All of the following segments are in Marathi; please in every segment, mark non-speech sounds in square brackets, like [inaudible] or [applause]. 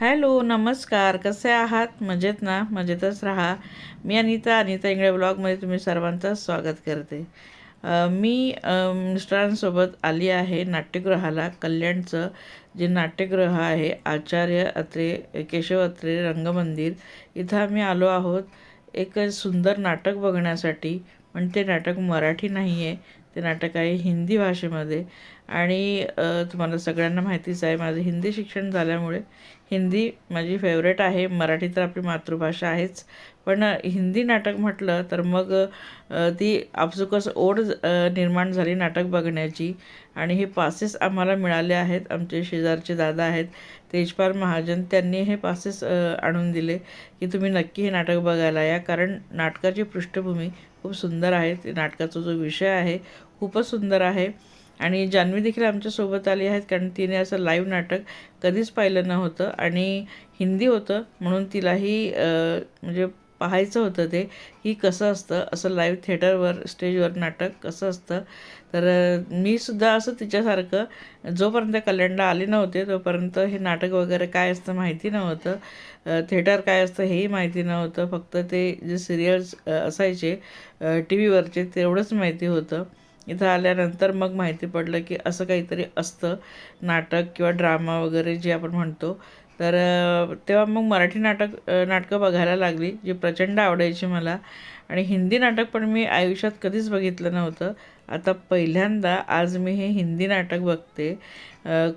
हॅलो नमस्कार. कसे आहात? मजेत ना? मजेतच राहा. मी अनिता. अनिता इंगळे ब्लॉगमध्ये तुम्ही सर्वांचं स्वागत करते. मी मिस्टरांसोबत आली आहे नाट्यगृहाला. कल्याणचं जे नाट्यगृह आहे आचार्य अत्रे केशव अत्रे रंगमंदिर इथं आम्ही आलो आहोत. एक सुंदर नाटक बघण्यासाठी. पण ते नाटक मराठी नाही आहे ते नाटक आहे हिंदी भाषेमध्ये. आणि तुम्हाला सगळ्यांना माहितीच आहे माझं हिंदी शिक्षण झाल्यामुळे हिंदी माझी फेवरेट आहे. मराठी तर आपली मातृभाषा आहेच. पण हिंदी नाटक म्हटलं तर मग ती आपसुकच ओढ निर्माण झाली नाटक बघण्याची. आणि हे पासेस आम्हाला मिळाले आहेत. आमचे शेजारचे दादा आहेत. तेजपाल महाजन त्यांनी हे पासेस आणून दिले की तुम्ही नक्की हे नाटक बघायला या. कारण नाटकाची पृष्ठभूमी खूप सुंदर आहे. ते नाटकाचा जो विषय आहे खूपच सुंदर आहे. आणि जान्हवी देखील आमच्यासोबत आली आहेत कारण तिने असं लाईव्ह नाटक कधीच पाहिलं नव्हतं आणि हिंदी होतं म्हणून तिलाही म्हणजे पाहायचं होतं ते की कसं असतं असं लाईव्ह थिएटरवर स्टेजवर नाटक कसं असतं. तर मी सुद्धा असं तिच्यासारखं जोपर्यंत कल्याणला आले नव्हते तोपर्यंत हे नाटक वगैरे काय असतं माहिती नव्हतं. थिएटर काय असतं हेही माहिती नव्हतं. फक्त ते जे सिरियल्स असायचे टी व्हीवरचे तेवढंच माहिती होतं. इथं आल्यानंतर मग माहिती पडलं की असं काहीतरी असतं. नाटक किंवा ड्रामा वगैरे जे आपण म्हणतो. तर तेव्हा मग मराठी नाटक नाटकं बघायला लागली जी प्रचंड आवडायची मला. आणि हिंदी नाटक पण मी आयुष्यात कधीच बघितलं नव्हतं. आता पहिल्यांदा आज मी हे हिंदी नाटक बघते.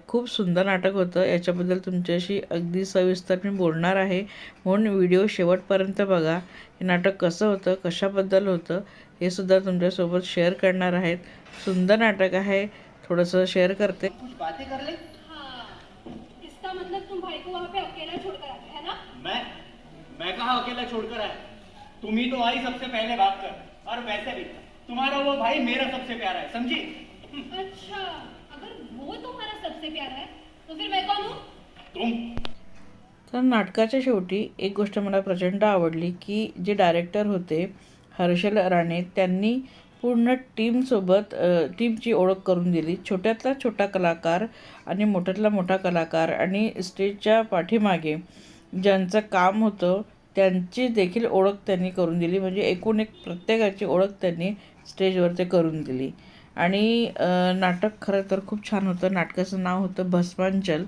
खूप सुंदर नाटक होतं. याच्याबद्दल तुमच्याशी अगदी सविस्तर मी बोलणार आहे. म्हणून व्हिडिओ शेवटपर्यंत बघा. हे नाटक कसं होतं कशाबद्दल होतं हे सुद्धा तुमच्यासोबत शेअर करणार आहेत. सुंदर नाटक आहे. थोडंसं शेअर करते. कुछ बातें कर ले. हाँ. इसका मतलब तुम भाई को वहाँ पे अकेला छोड़कर आते है ना? मैं मैं कहा अकेला छोड़कर आया? तुम ही तो आई सबसे पहले बात कर। और वैसे भी तुम्हारा वो भाई मेरा सबसे प्यारा है समझी? अच्छा अगर वो तुम्हारा सबसे प्यारा है तो फिर मैं कौन हूँ? तुम। तर नाटकाच्या शेवटी एक गोष्ट मला प्रचंड आवडली की जे डायरेक्टर होते हर्षल राणे त्यांनी पूर्ण टीमसोबत टीमची ओळख करून दिली. छोट्यातला छोटा कलाकार आणि मोठ्यातला मोठा कलाकार आणि स्टेजच्या पाठीमागे ज्यांचं काम होतं त्यांची देखील ओळख त्यांनी करून दिली. म्हणजे एकूण एक प्रत्येकाची ओळख त्यांनी स्टेजवर ते करून दिली. आणि नाटक खरं तर खूप छान होतं. नाटकाचं नाव होतं भस्मांचल.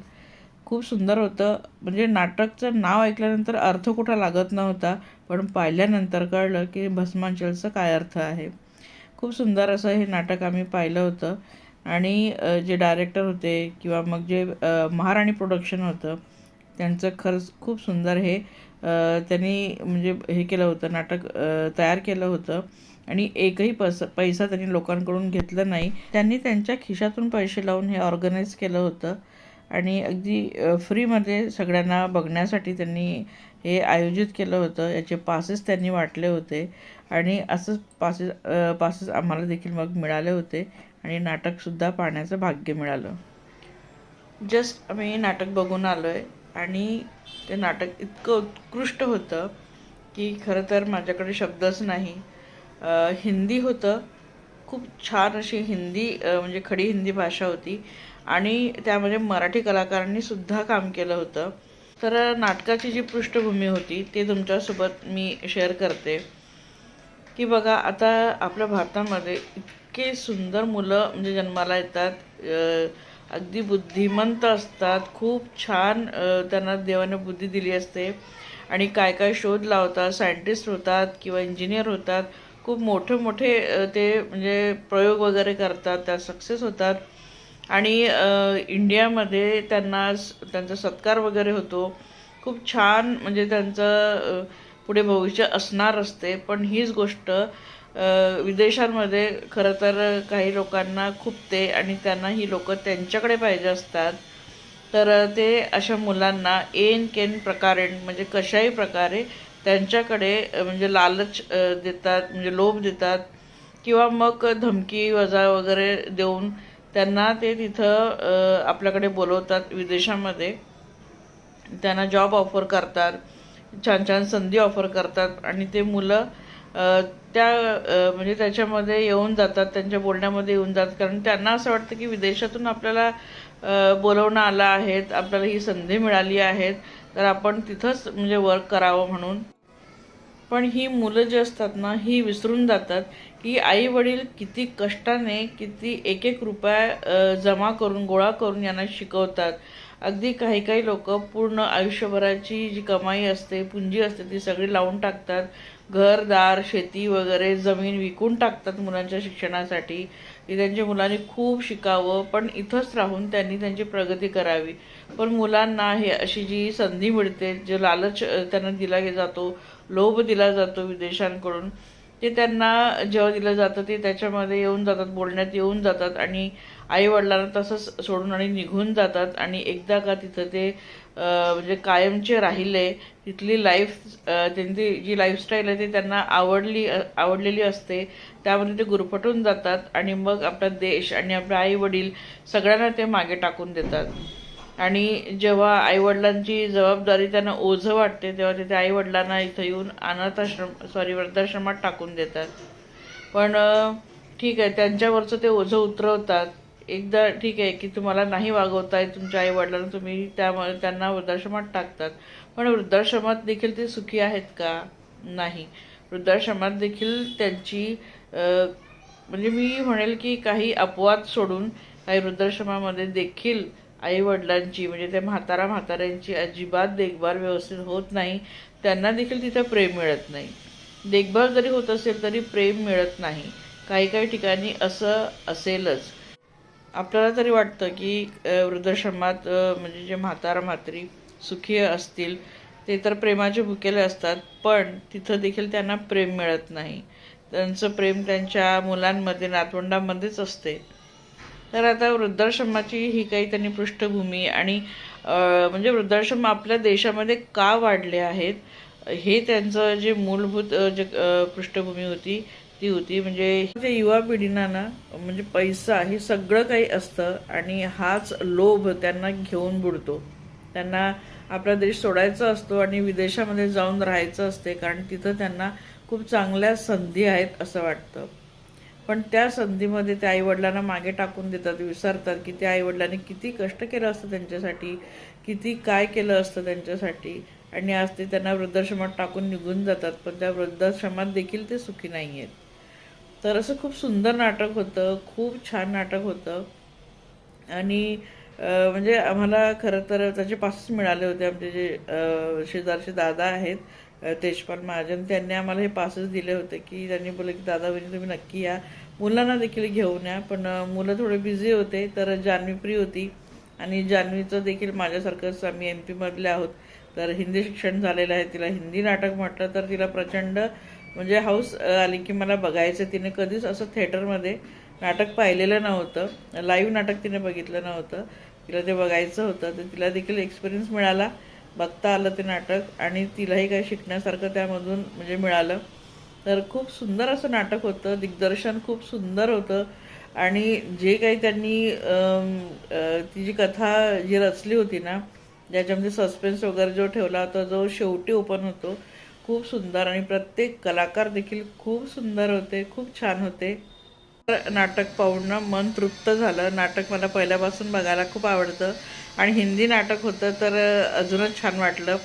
खूप सुंदर होतं. म्हणजे नाटकचं नाव ऐकल्यानंतर अर्थ कुठं लागत नव्हता पण पाहिल्यानंतर कळलं की भस्मांचलचं काय अर्थ आहे. खूप सुंदर असं हे नाटक आम्ही पाहिलं होतं. आणि जे डायरेक्टर होते किंवा मग जे महाराणी प्रोडक्शन होतं त्यांचं खरंच खूप सुंदर हे त्यांनी म्हणजे हे केलं होतं नाटक तयार केलं होतं. आणि एकही पस पैसा त्यांनी लोकांकडून घेतला नाही. त्यांनी त्यांच्या खिशातून पैसे लावून हे ऑर्गनाईज केलं होतं. आणि अगदी फ्रीमध्ये सगळ्यांना बघण्यासाठी त्यांनी हे आयोजित केलं होतं. याचे पासेस त्यांनी वाटले होते. आणि असंच पासेस पासेस आम्हाला देखील मग मिळाले होते. आणि नाटकसुद्धा पाहण्याचं भाग्य मिळालं. जस्ट आम्ही नाटक बघून आलो आहे आणि ते नाटक इतकं उत्कृष्ट होतं की खरं तर माझ्याकडे शब्दच नाही. हिंदी होतं. खूप छान अशी हिंदी म्हणजे खडी हिंदी भाषा होती. आणि त्यामध्ये मराठी कलाकारांनी सुद्धा काम केलं होतं. तर नाटकाची जी पृष्ठभूमी होती ते तुमच्यासोबत मी शेअर करते. की बघा आता आपल्या भारतामध्ये इतके सुंदर मुलं म्हणजे जन्माला येतात अगदी बुद्धिमंत असतात खूप छान त्यांना देवाने बुद्धी दिली असते. आणि काय काय शोध लावतात सायंटिस्ट होतात किंवा इंजिनियर होतात खूप मोठे मोठे ते म्हणजे प्रयोग वगैरे करतात त्या सक्सेस होतात. आणि इंडियामध्ये त्यांना स- त्यांचा सत्कार वगैरे होतो. खूप छान म्हणजे त्यांचं पुढे भविष्य असणार असते. पण हीच गोष्ट विदेशांमध्ये खरं तर काही लोकांना खूपते आणि त्यांना ही लोक त्यांच्याकडे पाहिजे असतात. तर ते अशा मुलांना एन केन प्रकारे म्हणजे कशाही प्रकारे त्यांच्याकडे म्हणजे लालच देतात म्हणजे लोभ देतात. किंवा मग धमकी वजा वगैरे देऊन त्यांना ते तिथं आपल्याकडे बोलवतात विदेशामध्ये. त्यांना जॉब ऑफर करतात छान छान संधी ऑफर करतात आणि ते मुलं त्या म्हणजे त्याच्यामध्ये येऊन जातात त्यांच्या बोलण्यामध्ये येऊन जातात. कारण त्यांना असं वाटतं की विदेशातून आपल्याला बोलवणं आलं आहेत आपल्याला ही संधी मिळाली आहेत तर आपण तिथंच म्हणजे वर्क करावं म्हणून. पण ही मुलं जी असतात ना ही विसरून जातात की आई वडील किती कष्टाने किती एक एक रुपया जमा करून गोळा करून यांना शिकवतात. अगदी काही काही लोक पूर्ण आयुष्यभराची जी कमाई असते पुंजी असते ती सगळी लावून टाकतात. घरदार शेती वगैरे जमीन विकून टाकतात मुलांच्या शिक्षणासाठी. की त्यांच्या मुलांनी खूप शिकावं पण इथंच राहून त्यांनी त्यांची प्रगती करावी. पण मुलांना हे अशी जी संधी मिळते जे लालच त्यांना दिला जातो लोभ दिला जातो विदेशांकडून ते त्यांना जेव्हा दिलं जातं ते त्याच्यामध्ये येऊन जातात बोलण्यात येऊन जातात आणि आई वडिलांना तसंच सोडून आणि निघून जातात आणि एकदा का तिथं ते म्हणजे कायमचे राहिले तिथली लाईफ त्यांची जी लाईफस्टाईल आहे ती त्यांना आवडली आवडलेली असते. त्यामध्ये ते गुरफटून जातात आणि मग आपला देश आणि आपले आई वडील सगळ्यांना ते मागे टाकून देतात. आणि जेव्हा आईवडिलांची जबाबदारी त्यांना ओझं वाटते तेव्हा तिथे आईवडिलांना इथं येऊन अनाथाश्रम सॉरी वृद्धाश्रमात टाकून देतात. पण ठीक आहे त्यांच्यावरचं ते ओझं उतरवतात. एकदा ठीक आहे की तुम्हाला नाही वागवताय तुमच्या आईवडिलांना तुम्ही त्यामुळे त्यांना वृद्धाश्रमात टाकतात. पण वृद्धाश्रमात देखील ते सुखी आहेत का? नाही. वृद्धाश्रमात देखील त्यांची म्हणजे मी म्हणेल की काही अपवाद सोडून काही वृद्धाश्रमामध्ये देखील आई वडिलांची म्हणजे त्या म्हातारा म्हाताऱ्यांची अजिबात देखभाल व्यवस्थित होत नाही. त्यांना देखील तिथं प्रेम मिळत नाही. देखभाल जरी होत असेल तरी प्रेम मिळत नाही. काही काही ठिकाणी असं असेलच. आपल्याला तरी वाटतं की वृद्धाश्रमात म्हणजे जे म्हातारा म्हातारी सुखी असतील ते तर प्रेमाचे भुकेले असतात पण तिथं देखील त्यांना प्रेम मिळत नाही. त्यांचं प्रेम त्यांच्या मुलांमध्ये नातवंडांमध्येच असते. तर आता वृद्धाश्रमाची ही काही त्यांनी पृष्ठभूमी आणि म्हणजे वृद्धाश्रम आपल्या देशामध्ये का वाढले आहेत हे त्यांचं जे मूलभूत जे पृष्ठभूमी होती ती होती. म्हणजे ते युवा पिढींना ना म्हणजे पैसा हे सगळं काही असतं आणि हाच लोभ त्यांना घेऊन बुडतो. त्यांना आपला देश सोडायचा असतो आणि विदेशामध्ये जाऊन राहायचं असते कारण तिथं त्यांना खूप चांगल्या संधी आहेत असं वाटतं. पण त्या संधीमध्ये त्या आईवडिलांना मागे टाकून देतात विसरतात की त्या आईवडिलांनी किती कष्ट केलं असतं त्यांच्यासाठी किती काय केलं असतं त्यांच्यासाठी. आणि आज ते त्यांना वृद्धाश्रमात टाकून निघून जातात पण त्या वृद्धाश्रमात देखील ते सुखी नाही आहेत तर असं खूप सुंदर नाटक होतं खूप छान नाटक होतं. आणि म्हणजे आम्हाला खरं तर त्याचे पासेस मिळाले होते आमचे जे शेजारचे दादा आहेत. तेजपाल महाजन त्यांनी आम्हाला हे पासेस दिले होते की त्यांनी बोलले की दादा बहिणी तुम्ही नक्की या. मुलांना देखील घेऊन या. पण मुलं थोडे बिझी होते तर जान्हवी फ्री होती. आणि जान्हवीचं देखील माझ्यासारखंच आम्ही एम पीमधले आहोत. तर हिंदी शिक्षण झालेलं आहे. तिला हिंदी नाटक म्हटलं तर तिला प्रचंड म्हणजे हाऊस आली की मला बघायचं तिने कधीच असं थिएटरमध्ये नाटक पाहिलेलं नव्हतं. लाईव्ह नाटक तिने बघितलं नव्हतं. तिला ते बघायचं होतं. तर तिला देखील एक्सपिरियन्स मिळाला. बघता आलं ते नाटक आणि तिलाही काही शिकण्यासारखं त्यामधून म्हणजे मिळालं. तर खूप सुंदर असं नाटक होतं दिग्दर्शन खूप सुंदर होतं आणि जे काही त्यांनी ती जी कथा जी रचली होती ना ज्याच्यामध्ये सस्पेन्स वगैरे जो ठेवला होता जो शेवटी ओपन होतो खूप सुंदर आणि प्रत्येक कलाकार देखील खूप सुंदर होते खूप छान होते. नाटक पाहून मन तृप्त झालं. नाटक मला पहिल्यापासून बघायला खूप आवडतं. आणि हिंदी नाटक होतं तर अजूनच छान वाटलं.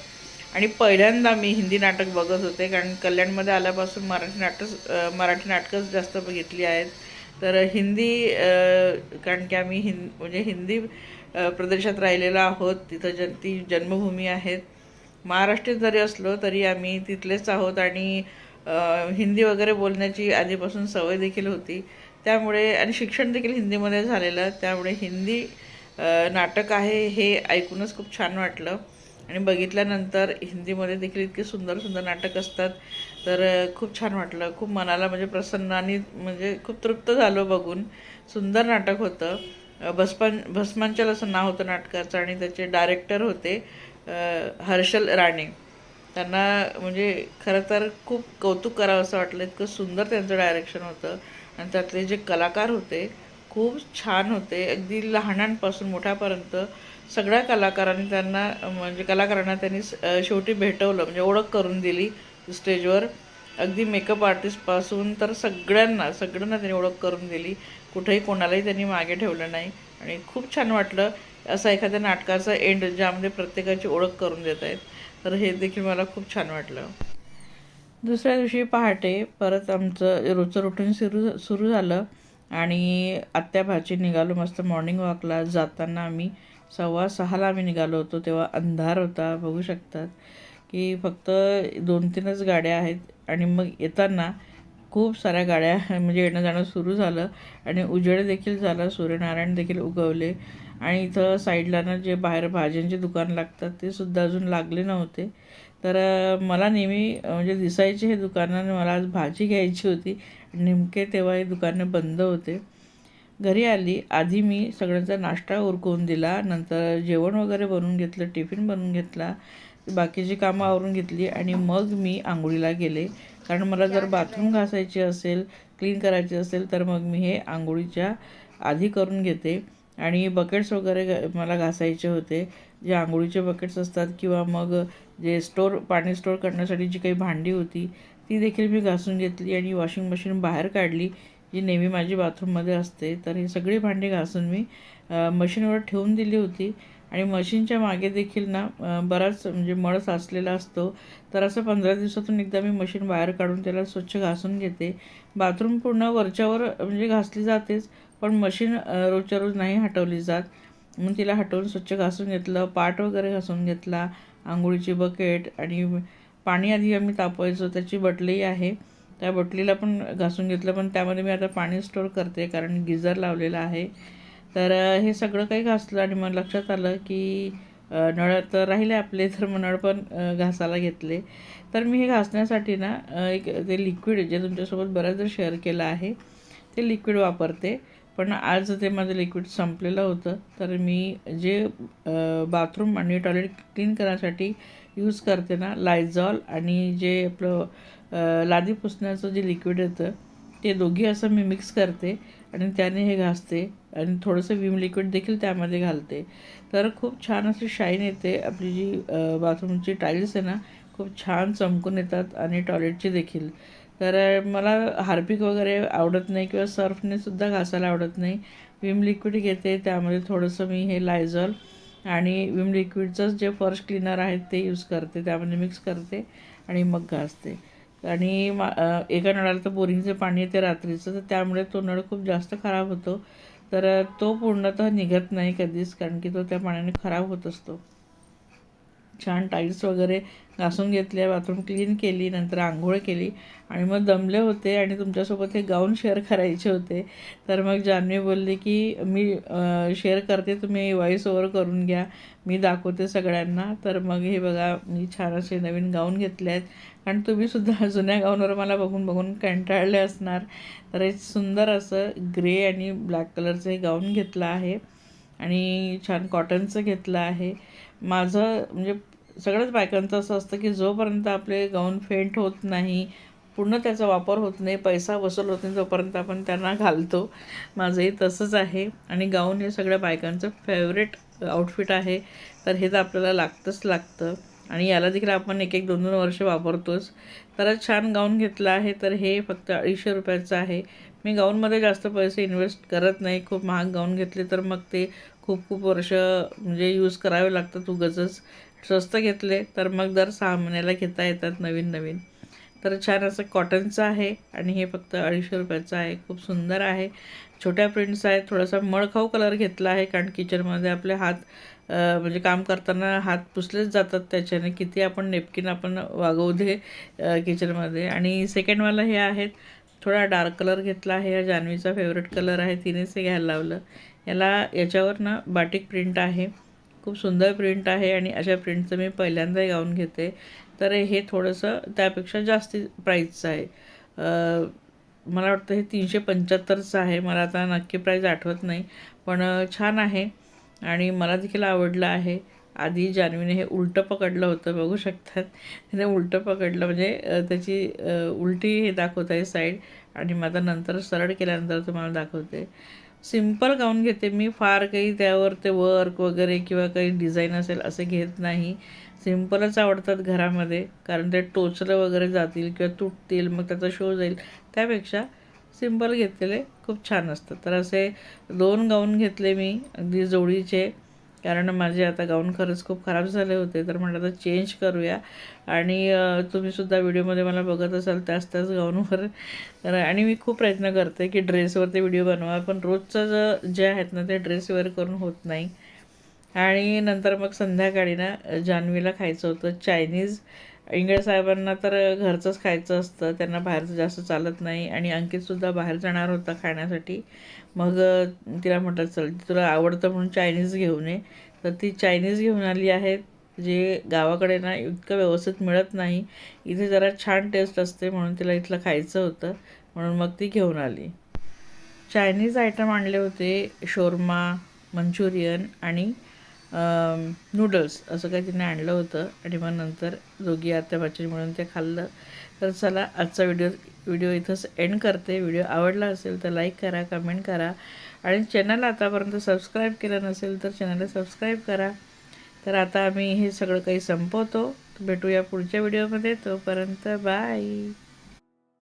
आणि पहिल्यांदा मी हिंदी नाटक बघत होते कारण कल्याणमध्ये आल्यापासून मराठी नाटक मराठी नाटकंच जास्त बघितली आहेत. तर हिंदी कारण की आम्ही हिं म्हणजे हिंदी प्रदेशात राहिलेलो आहोत. तिथं जन ती जन्मभूमी आहेत महाराष्ट्रीयन जरी असलो तरी आम्ही तिथलेच आहोत. आणि हिंदी वगैरे बोलण्याची आधीपासून सवय देखील होती. त्यामुळे आणि शिक्षण देखील हिंदीमध्ये झालेलं त्यामुळे हिंदी नाटक आहे हे ऐकूनच खूप छान वाटलं. आणि बघितल्यानंतर हिंदीमध्ये देखील इतके सुंदर सुंदर नाटक असतात. तर खूप छान वाटलं. खूप मनाला म्हणजे प्रसन्न आणि म्हणजे खूप तृप्त झालो बघून. सुंदर नाटक होतं. भस्मान भस्मांचल असं नाव होतं नाटकाचं आणि त्याचे डायरेक्टर होते हर्षल राणे. त्यांना म्हणजे खरं तर खूप कौतुक करावं असं वाटलं. इतकं सुंदर त्यांचं डायरेक्शन होतं. आणि त्यातले जे कलाकार होते खूप छान होते. अगदी लहानांपासून मोठ्यापर्यंत सगळ्या कलाकारांनी त्यांना म्हणजे कलाकारांना त्यांनी शेवटी भेटवलं. म्हणजे ओळख करून दिली स्टेजवर. अगदी मेकअप आर्टिस्टपासून तर सगळ्यांना सगळ्यांना त्यांनी ओळख करून दिली. कुठेही कोणालाही त्यांनी मागे ठेवलं नाही. आणि खूप छान वाटलं असा एखाद्या नाटकाचा एंड ज्यामध्ये प्रत्येकाची ओळख करून देत आहेत तर हे देखील मला खूप छान वाटलं. दुसऱ्या दिवशी पहाटे परत आमचं रोजचं रुटीन सुरू सुरू झालं आणि आत्या भाची निघालो मस्त मॉर्निंग वॉकला जाताना आम्ही सव्वा सहाला आम्ही निघालो होतो तेव्हा अंधार होता बघू शकतात. की फक्त दोन तीनच गाड्या आहेत आणि मग येताना खूप साऱ्या गाड्या [laughs] म्हणजे येणं जाणं सुरू झालं आणि उजेड देखील झाला सूर्यनारायण देखील उगवले. आणि इथं साईडला ना जे बाहेर भाज्यांचे दुकान लागतात ते सुद्धा अजून लागले नव्हते. तर मला नेहमी म्हणजे दिसायचे हे दुकानाने मला आज भाजी घ्यायची होती. नेमके तेव्हा हे दुकानं बंद होते. घरी आली. आधी मी सगळ्यांचा नाश्ता उरकवून दिला. नंतर जेवण वगैरे बनवून घेतलं टिफिन बनवून घेतला. बाकीची कामं आवरून घेतली. आणि मग मी आंघोळीला गेले. कारण मला जर बाथरूम घासायची असेल क्लीन करायची असेल तर मग मी हे आंघोळीच्या आधी करून घेते. आणि बकेट्स वगैरे मला घासायचे होते. जे आंघोळीचे बकेट्स असतात किंवा मग जे स्टोर पाणी स्टोर करण्यासाठी जी काही भांडी होती ती देखील मी घासून घेतली आणि वॉशिंग मशीन बाहेर काढली जी नेहमी माझी बाथरूममध्ये असते. तर ही सगळी भांडी घासून मी मशीनवर ठेवून दिली होती. आणि मशीनच्या मागे देखील ना बराच म्हणजे मळ साचलेला असतो. तर असं पंधरा दिवसातून एकदा मी मशीन बाहेर काढून त्याला स्वच्छ घासून घेते. बाथरूम पूर्ण वरच्यावर म्हणजे घासली जातेच पण मशीन रोजच्या रोज नाही हटवली जात. मग तिला हटवून स्वच्छ घासून घेतलं पाट वगैरे घासून घेतला. आंघोळीची बकेट आणि पाणी आधी आम्ही तापवायचो. त्याची बटलीही आहे. त्या बटलीला पण घासून घेतलं पण त्यामध्ये मी आता पाणी स्टोर करते कारण गिझर लावलेला आहे. तर हे सगळं काही घासलं आणि मग लक्षात आलं की नळ तर राहिले आपले तर मग नळ पण घासायला घेतले. तर मी हे घासण्यासाठी ना एक ते लिक्विड जे तुमच्यासोबत बऱ्याचदा शेअर केलं आहे ते लिक्विड वापरते. पण आज ते माझं लिक्विड संपलेलं होतं तर मी जे बाथरूम आणि टॉयलेट क्लीन करण्यासाठी यूज करते ना लायझॉल आणि जे आपलं लादी पुसण्याचं जे लिक्विड येतं ते दोघी असं मी मिक्स करते आणि त्याने हे घासते आणि थोडंसं विम लिक्विड देखील त्यामध्ये घालते. तर खूप छान अशी शाईन येते. आपली जी बाथरूमची टाईल्स आहे ना खूप छान चमकून येतात आणि टॉयलेटची देखील. तर मला हार्पिक वगैरे आवडत नाही किंवा सर्फनेसुद्धा घासायला आवडत नाही. विम लिक्विड घेते त्यामध्ये थोडंसं मी हे लायझॉल आणि विम लिक्विडचंच जे फर्स्ट क्लीनर आहे ते यूज करते त्यामध्ये मिक्स करते आणि मग घासते. आणि मा एका नळाला तर बोरिंगचं पाणी येते रात्रीचं तर त्यामुळे तो नळ खूप जास्त खराब होतो. तर तो पूर्णतः निघत नाही कधीच कारण की तो त्या पाण्याने खराब होत असतो. छान टाईल्स वगैरे घासून घेतल्या बाथरूम क्लीन केली नंतर आंघोळ केली आणि मग दमले होते आणि तुमच्यासोबत हे गाऊन शेअर करायचे होते. तर मग जान्हवी बोलली की मी शेअर करते तुम्ही व्हॉईस ओवर करून घ्या. मी दाखवते सगळ्यांना. तर मग हे बघा मी छान असे नवीन गाऊन घेतले आहेत. कारण तुम्ही सुद्धा [laughs] जुन्या गाऊनवर मला बघून बघून कंटाळले असणार. तर हे सुंदर असं ग्रे आणि ब्लॅक कलरचं हे गाऊन घेतलं आहे. आणि छान कॉटनचं घेतलं आहे. माझं म्हणजे सगळ्याच बायकांचं असं असतं की जोपर्यंत आपले गाऊन फेंट होत नाही पूर्ण त्याचा वापर होत नाही पैसा वसूल होत नाही तोपर्यंत आपण त्यांना घालतो. माझंही तसंच आहे. आणि गाऊन हे सगळ्या बायकांचं फेवरेट आउटफिट आहे. तर हे तर आपल्याला लागतंच लागतं. आणि याला देखील आपण एक एक दोन दोन वर्ष वापरतोच. तर छान गाऊन घेतला आहे. तर हे फक्त अडीचशे रुपयाचं आहे. मी गाऊनमध्ये जास्त पैसे इन्व्हेस्ट करत नाही. खूप महाग गाऊन घेतले तर मग ते खूप खूप वर्ष म्हणजे यूज करावे लागतात उगाचच. स्वस्त घेतले तर मग दर सहा महिन्याला घेता येतात नवीन नवीन. तर छान असं कॉटनचं आहे आणि हे फक्त अडीचशे रुपयाचं आहे. खूप सुंदर आहे. छोट्या प्रिंट्स आहेत. थोडासा मळखाऊ कलर घेतला आहे कारण किचनमध्ये आपले हात म्हणजे काम करताना हात पुसलेच जातात त्याच्याने. किती आपण नेपकिन आपण वागवू दे किचनमध्ये आणि सेकंडवाला हे आहेत. थोडा डार्क कलर घेतला आहे. हा जान्हवीचा फेवरेट कलर आहे. तिनेच हे घ्यायला लावलं. याला याच्यावर ना बाटिक प्रिंट आहे. खूप सुंदर प्रिंट आहे आणि अशा प्रिंटचं मी पहिल्यांदा गाऊन घेते. तर हे थोडंसं त्यापेक्षा जास्त प्राईजचं आहे. मला वाटतं हे तीनशे पंच्याहत्तरचं आहे. मला आता नक्की प्राईज आठवत नाही. पण छान आहे आणि मला देखील आवडलं आहे. आधी जान्हवीने हे उलटं पकडलं होतं बघू शकतात. तिने उलटं पकडलं म्हणजे त्याची उलटी हे दाखवत आहे साईड आणि मग आता नंतर सरळ केल्यानंतर तुम्हाला दाखवते. सिंपल गाऊन घेते. मी फार काही त्यावर ते वर्क वगैरे किंवा काही डिझाईन असेल असे घेत नाही. सिम्पलच आवडतात घरामध्ये कारण ते टोचलं वगैरे जातील किंवा तुटतील मग त्याचा शो जाईल. त्यापेक्षा सिंपल घेतलेले खूप छान असतात. तर असे दोन गाऊन घेतले मी अगदी जोडीचे. कारण माझे आता गाऊन खरंच खूप खराब झाले होते तर म्हटलं तर चेंज करूया. आणि तुम्हीसुद्धा व्हिडिओमध्ये मला बघत असाल त्याच त्याच गाऊनवर तर आणि मी खूप प्रयत्न करते की ड्रेसवरती व्हिडिओ बनवा पण रोजचं ज जे आहेत ना ते ड्रेसवर करून होत नाही. आणि नंतर मग संध्याकाळी ना जान्हवीला खायचं होतं चायनीज इंगळे साहेबांना तर घरचंच खायचं असतं त्यांना बाहेरचं जास्त चालत नाही आणि अंकितसुद्धा बाहेर जाणार होता खाण्यासाठी. मग तिला म्हटलं चल तुला आवडतं म्हणून चायनीज घेऊन ये. तर ती चायनीज घेऊन आली आहे जे गावाकडे ना इतकं व्यवस्थित मिळत नाही. इथे जरा छान टेस्ट असते म्हणून तिला इथलं खायचं होतं म्हणून मग ती घेऊन आली. चायनीज आयटम आणले होते शोरमा मंचुरियन आणि नूडल्स असं काही तिने आणलं होतं. आणि मग नंतर दोघी आत्या भाची म्हणून ते खाल्लं. तर चला आजचा व्हिडिओ व्हिडिओ इथंच एंड करते. व्हिडिओ आवडला असेल तर लाईक करा कमेंट करा. आणि चॅनल आतापर्यंत सबस्क्राईब केलं नसेल तर चॅनलला सबस्क्राईब करा. तर आता आम्ही हे सगळं काही संपवतो. भेटूया पुढच्या व्हिडिओमध्ये तोपर्यंत बाय